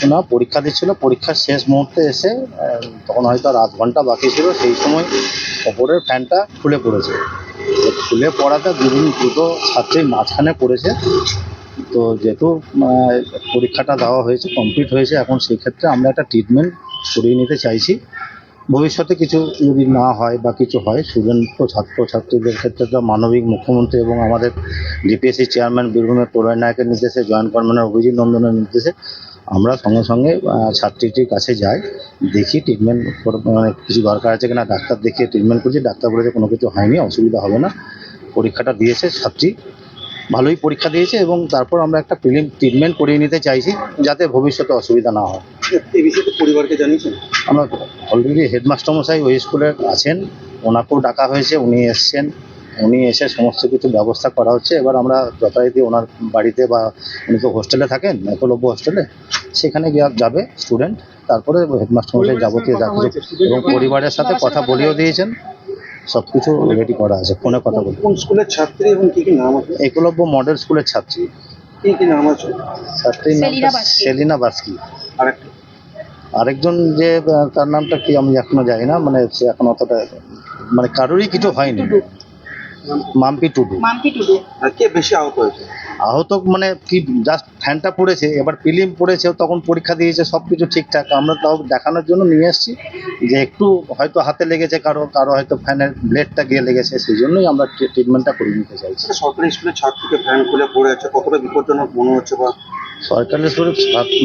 কিছু না পরীক্ষা দিচ্ছিল, পরীক্ষার শেষ মুহূর্তে এসে তখন হয়তো আর আধ ঘণ্টা বাকি ছিল, সেই সময় ওপরের ফ্যানটা খুলে পড়েছে। খুলে পড়াতে দুদিন দুটো ছাত্রী মাঝখানে পড়েছে। তো যেহেতু পরীক্ষাটা দেওয়া হয়েছে কমপ্লিট হয়েছে, এখন সেই ক্ষেত্রে আমরা একটা ট্রিটমেন্ট করিয়ে নিতে চাইছি। ভবিষ্যতে কিছু যদি না হয় বা কিছু হয় স্টুডেন্ট ও ছাত্র ছাত্রীদের ক্ষেত্রে তো মানবিক মুখ্যমন্ত্রী এবং আমাদের ডিপিএসসি চেয়ারম্যান বীরভূমের প্রলয় নায়কের নির্দেশে জয়েন্ট কনভেনার অভিজিৎ নন্দনের নির্দেশে আমরা সঙ্গে সঙ্গে ছাত্রীটির কাছে যাই দেখি ট্রিটমেন্ট মানে কিছু দরকার আছে কিনা ডাক্তার দেখিয়ে ট্রিটমেন্ট করছি ডাক্তার বলেছে কোনো কিছু হয়নি অসুবিধা হবে না। পরীক্ষাটা দিয়েছে ছাত্রী ভালোই পরীক্ষা দিয়েছে এবং তারপর আমরা একটা প্রিলিম ট্রিটমেন্ট করিয়ে নিতে চাইছি যাতে ভবিষ্যতে অসুবিধা না হয়। এই বিষয়টি পরিবারকে জানিয়েছেন? আমরা অলরেডি হেডমাস্টার মশাই ওই স্কুলে আছেন ওনাকেও ডাকা হয়েছে উনি এসছেন। উনি এসে সমস্ত কিছু ব্যবস্থা করা হচ্ছে। এবার আমরা যথারীতি ওনার বাড়িতে বা উনি তো হোস্টেলে থাকেন একলব্য হোস্টেলে সেখানে গিয়ে যাবে স্টুডেন্ট। তারপরে হেডমাস্টার মশাই যাবতীয় যা কিছু এবং পরিবারের সাথে কথা বলেও দিয়েছেন। সব কিছু রেডি করা আছে ফোনে কথা বলে কোন স্কুলের ছাত্রী এবং কি কি নাম আছে? একলব্য মডেল স্কুলের ছাত্রী। কি কি নাম আছে? ছাত্রীর বাস্কি। সেলিনা বাস্কি। আরেকটা। আরেকজন যে তার নামটা কি আমি এখনও জানি না মানে সে এখন অতটা মানে কারোরই কিছু হয়নি। মাম্পি টুডু। মাম্পি টুডু। আর কে বেশি আহত হয়েছে? আহত মানে কি জাস্ট ফ্যানটা পড়েছে এবার ফিলিম পড়েছে তখন পরীক্ষা দিয়েছে সব কিছু ঠিকঠাক। আমরা তাও দেখানোর জন্য নিয়ে এসেছি যে একটু হয়তো হাতে লেগেছে কারও কারও হয়তো ফ্যানের ব্লেডটা গিয়ে লেগেছে সেই জন্যই আমরা ট্রিটমেন্টটা করে নিতে চাইছি। একটা সরকারি স্কুলের ছাত্রীকে ফ্যান খুলে পড়ে আছে কতটা বিপজ্জনক মনে হচ্ছে বা? সরকারি স্কুল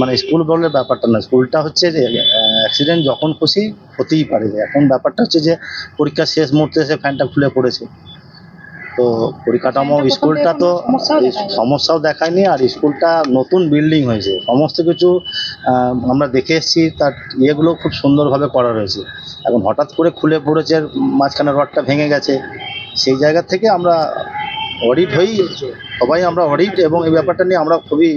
মানে স্কুল বলে ব্যাপারটা না স্কুলটা হচ্ছে যে অ্যাক্সিডেন্ট যখন খুশি হতেই পারে। এখন ব্যাপারটা হচ্ছে যে পরীক্ষার শেষ মুহূর্তে এসে ফ্যানটা খুলে পড়েছে। তো পরিকাঠামো স্কুলটা তো সমস্যাও দেখায়নি। আর স্কুলটা নতুন বিল্ডিং হয়েছে। সমস্ত কিছু আমরা দেখে এসেছি তার ইয়েগুলো খুব সুন্দরভাবে করা রয়েছে। এখন হঠাৎ করে খুলে পড়েছে মাঝখানে রডটা ভেঙে গেছে। সেই জায়গা থেকে আমরা অডিট হই সবাই আমরা অডিট এবং এই ব্যাপারটা নিয়ে আমরা খুবই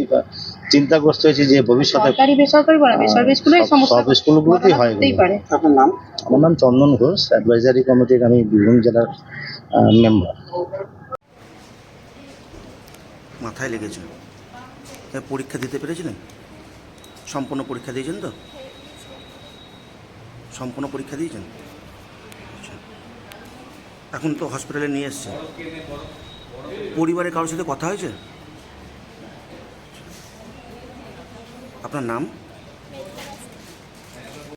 চিন্তাগ্রস্ত হয়েছি যে ভবিষ্যতে সরকারি বেসরকারি বলা বেসরকারি স্কুলের সব- সমস্যা সব স্কুলগুলোতেই হয় পারে। আপনার নাম? আমার নাম চন্দন ঘোষ অ্যাডভাইজারি কমিটির আমি বীরভূম জেলার মেম্বার মাথায় লেগেছে। পরীক্ষা দিতে পেরেছিলেন? সম্পূর্ণ পরীক্ষা দিয়েছেন তো? সম্পূর্ণ পরীক্ষা দিয়েছেন? আচ্ছা। এখন তো হসপিটালে নিয়ে এসছে। পরিবারের কারোর সাথে কথা হয়েছে? আপনার নাম?